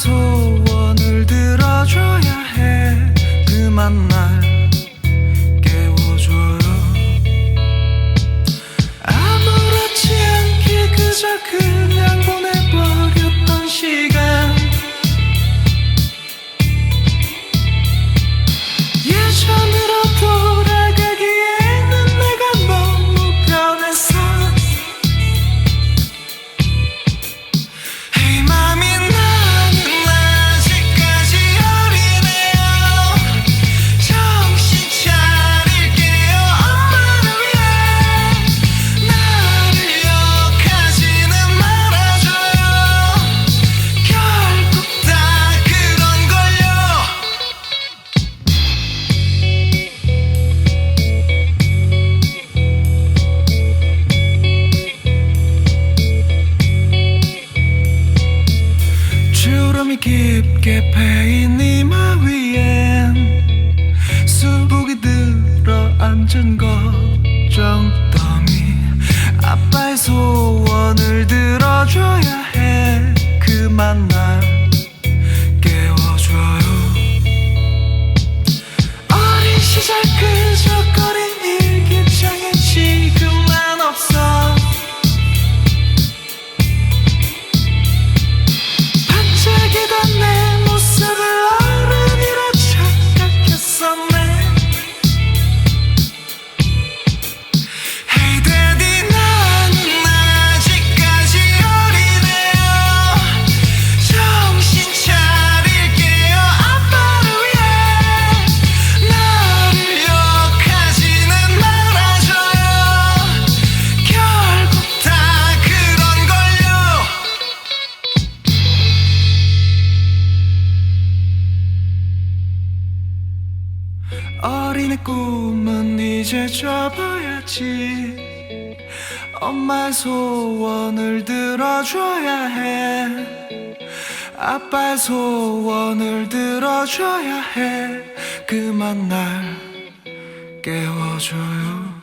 소원을 들어줘야 해. 그만 날 깊게 패인 이마 위엔 수북이 들어 앉은 것 어린애 꿈은 이제 접어야지. 엄마의 소원을 들어줘야 해. 아빠의 소원을 들어줘야 해. 그만 날 깨워줘요.